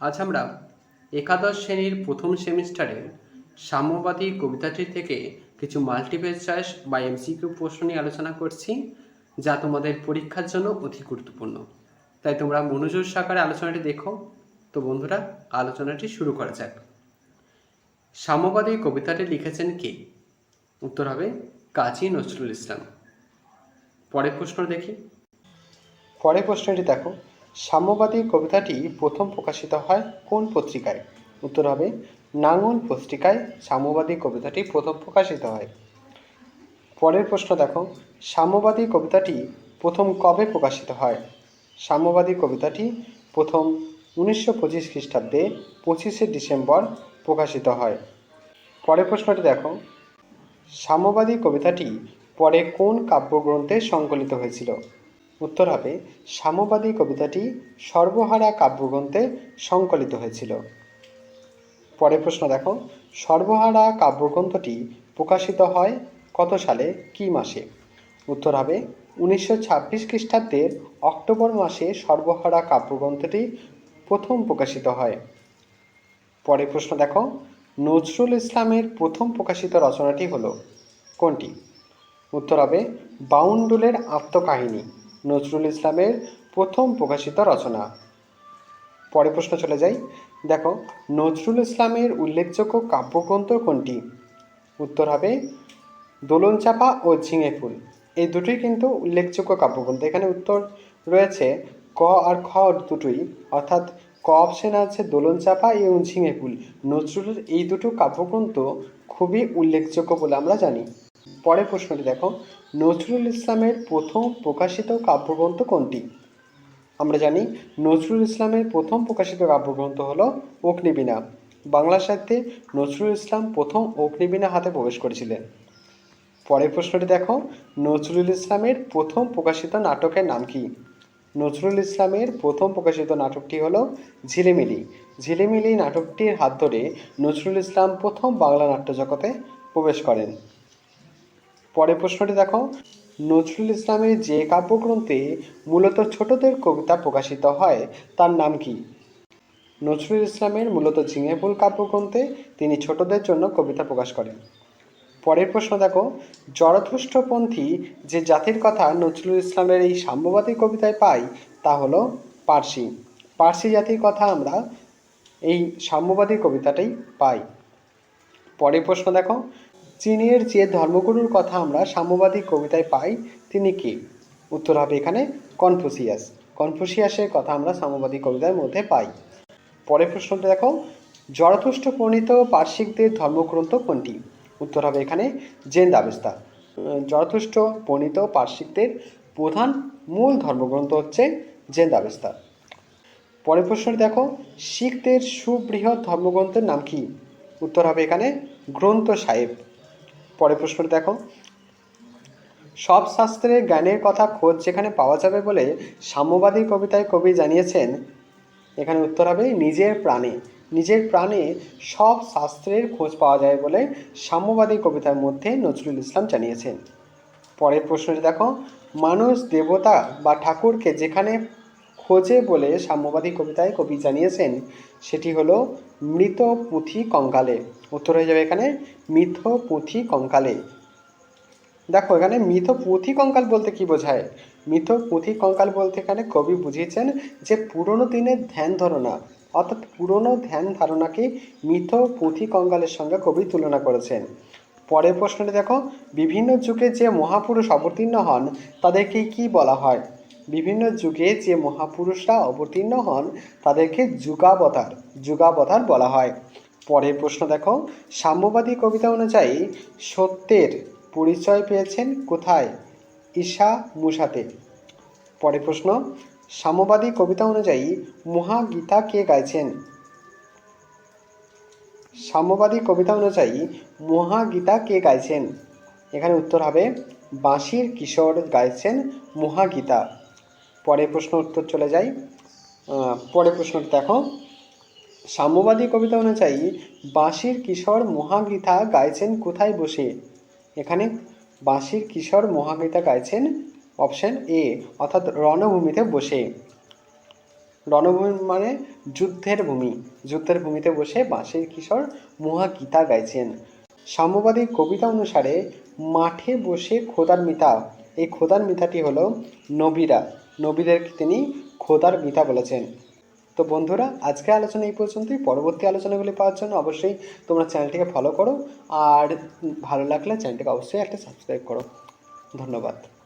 আজ আমরা একাদশ শ্রেণির প্রথম সেমিস্টারের সাম্যবাদী কবিতাটি থেকে কিছু মাল্টিপেজ চয়েস বা এমসিকিউ প্রশ্ন নিয়ে আলোচনা করছি, যা তোমাদের পরীক্ষার জন্য অতি গুরুত্বপূর্ণ। তাই তোমরা মনোযোগ সহকারে আলোচনাটি দেখো। তো বন্ধুরা, আলোচনাটি শুরু করা যাক। সাম্যবাদী কবিতাটি লিখেছেন কে? উত্তর হবে কাজী নজরুল ইসলাম। পরের প্রশ্ন দেখি। পরের প্রশ্নটি দেখো। সাম্যবাদী কবিতাটি প্রথম প্রকাশিত হয় কোন পত্রিকায়? উত্তর হবে, নাঙ্গল পত্রিকায় সাম্যবাদী কবিতাটি প্রথম প্রকাশিত হয়। পরের প্রশ্ন দেখো, সাম্যবাদী কবিতাটি প্রথম কবে প্রকাশিত হয়? সাম্যবাদী কবিতাটি প্রথম উনিশশো পঁচিশ খ্রিস্টাব্দে পঁচিশে ডিসেম্বর প্রকাশিত হয়। পরের প্রশ্নটি দেখো, সাম্যবাদী কবিতাটি পরে কোন কাব্যগ্রন্থে সংকলিত হয়েছিল? উত্তর হবে, সাম্যবাদী কবিতাটি সর্বহারা কাব্যগ্রন্থে সংকলিত হয়েছিল। পরের প্রশ্ন দেখো, সর্বহারা কাব্যগ্রন্থটি প্রকাশিত হয় কত সালে, কি মাসে? উত্তর হবে, উনিশশো ছাব্বিশ খ্রিস্টাব্দের অক্টোবর মাসে সর্বহারা কাব্যগ্রন্থটি প্রথম প্রকাশিত হয়। পরের প্রশ্ন দেখো, নজরুল ইসলামের প্রথম প্রকাশিত রচনাটি হলো কোনটি? উত্তর হবে, বাউন্ডুলের আত্মকাহিনী। নজরুল ইসলামের প্রথম প্রকাশিত রচনা। পরে প্রশ্ন চলে যাই। দেখো, নজরুল ইসলামের উল্লেখযোগ্য কাব্যগ্রন্থ কোনটি? উত্তর হবে, দোলনচাপা ও ঝিঙে ফুল। এই দুটোই কিন্তু উল্লেখযোগ্য কাব্যগ্রন্থ। এখানে উত্তর রয়েছে, ক আর খ দুটোই। অর্থাৎ ক অপশন আছে দোলনচাপা এবং ঝিঙে ফুল। নজরুলের এই দুটো কাব্যগ্রন্থ খুবই উল্লেখযোগ্য বলে আমরা জানি। পরের প্রশ্নটি দেখো। নজরুল ইসলামের প্রথম প্রকাশিত কাব্যগ্রন্থ কোনটি? আমরা জানি, নজরুল ইসলামের প্রথম প্রকাশিত কাব্যগ্রন্থ হলো অগ্নিবীণা। বাংলা সাহিত্যে নজরুল ইসলাম প্রথম অগ্নিবীণা হাতে প্রবেশ করেছিলেন। পরের প্রশ্নটি দেখো, নজরুল ইসলামের প্রথম প্রকাশিত নাটকের নাম কি? নজরুল ইসলামের প্রথম প্রকাশিত নাটকটি হলো ঝিলিমিলি। ঝিলিমিলি নাটকটির হাত ধরে নজরুল ইসলাম প্রথম বাংলা নাট্য জগতে প্রবেশ করেন। পরের প্রশ্নটি দেখো। নজরুল ইসলামের যে কাব্যগ্রন্থে মূলত ছোটদের কবিতা প্রকাশিত হয়, তার নাম কি? নজরুল ইসলামের মূলত ঝিঙেফুল কাব্যগ্রন্থে তিনি ছোটদের জন্য কবিতা প্রকাশ করেন। পরের প্রশ্ন দেখো। জরথুষ্ঠপন্থী যে জাতির কথা নজরুল ইসলামের এই সাম্যবাদী কবিতায় পাই, তা হলো পার্সি। পার্সি জাতির কথা আমরা এই সাম্যবাদী কবিতাটাই পাই। পরের প্রশ্ন দেখো। চীনের যে ধর্মগুরুর কথা আমরা সাম্যবাদী কবিতায় পাই, তিনি কে? উত্তর হবে এখানে কনফুসিয়াস। কনফুসিয়াসের কথা আমরা সাম্যবাদী কবিতার মধ্যে পাই। পরের প্রশ্নটা দেখো জরথুষ্ঠ প্রণীত পার্শ্বিকদের ধর্মগ্রন্থ কোনটি? উত্তর হবে এখানে জেন দাবেস্তা জরথুষ্ঠ প্রণীত পার্শ্বিকদের প্রধান মূল ধর্মগ্রন্থ হচ্ছে জেন দাবেস্তা পরের প্রশ্নটি দেখো, শিখদের সুবৃহৎ ধর্মগ্রন্থের নাম কি? উত্তর হবে এখানে গ্রন্থ সাহেব পরের প্রশ্নটি দেখো। সব শাস্ত্রে জ্ঞানের কথা খোঁজ যেখানে পাওয়া যাবে বলে সাম্যবাদী কবিতায় কবি জানিয়েছেন, এখানে উত্তর হবে নিজের প্রাণে। নিজের প্রাণে সব শাস্ত্রের খোঁজ পাওয়া যায় বলে সাম্যবাদী কবিতার মধ্যে নজরুল ইসলাম জানিয়েছেন। পরের প্রশ্নটি দেখো, মানুষ দেবতা বা ঠাকুরকে যেখানে খোঁজে বলে সাম্যবাদী কবিতায় কবি জানিয়েছেন, সেটি হলো, মৃত পুঁথি কঙ্কালে। উত্তর হয়ে যাবে এখানে, মৃত পুঁথি কঙ্কালে। দেখো, এখানে মৃত পুঁথি কঙ্কাল বলতে কি বোঝায়? মৃত পুঁথি কঙ্কাল বলতে এখানে কবি বুঝিয়েছেন যে, পুরনো দিনের ধ্যান ধারণা, অর্থাৎ পুরনো ধ্যান ধারণাকে মৃত পুঁথি কঙ্কালের সঙ্গে কবি তুলনা করেছেন। পরের প্রশ্নটি দেখো, বিভিন্ন যুগে যে মহাপুরুষ অবতীর্ণ হন, তাদেরকে কি বলা হয়? বিভিন্ন যুগে যে মহাপুরুষরা অবতীর্ণ হন, তাদেরকে যুগাবতার যুগাবতার বলা হয়। পরের প্রশ্ন দেখো, সাম্যবাদী কবিতা অনুযায়ী সত্যের পরিচয় পেয়েছেন কোথায়? ঈশা মুসাতে। পরের প্রশ্ন, সাম্যবাদী কবিতা অনুযায়ী মহাগীতা কে গাইছেন? সাম্যবাদী কবিতা অনুযায়ী মহাগীতা কে গাইছেন? এখানে উত্তর হবে, বাঁশির কিশোর গাইছেন মহাগীতা। পরের প্রশ্ন উত্তর চলে যাই। পরে পরের প্রশ্নটি দেখো। সাম্যবাদী কবিতা অনুযায়ী বাঁশির কিশোর মহাগীতা গাইছেন কোথায় বসে? এখানে বাঁশির কিশোর মহাগীতা গাইছেন অপশন এ, অর্থাৎ রণভূমিতে বসে। রণভূমি মানে যুদ্ধের ভূমি। যুদ্ধের ভূমিতে বসে বাঁশির কিশোর মহা গীতা গাইছেন। সাম্যবাদী কবিতা অনুসারে মাঠে বসে খোদার মিতা। এই খোদার মিতাটি হলো নবীরা। নবীদেরকে তিনি খোদার মিতা বলেছেন। তো বন্ধুরা আজকে আলোচনা এই পর্যন্তই। পরবর্তী আলোচনাগুলি পাওয়ার জন্য অবশ্যই তোমরা চ্যানেলটিকে ফলো করো। আর ভালো লাগলে চ্যানেলটিকে অবশ্যই একটা সাবস্ক্রাইব করো। ধন্যবাদ।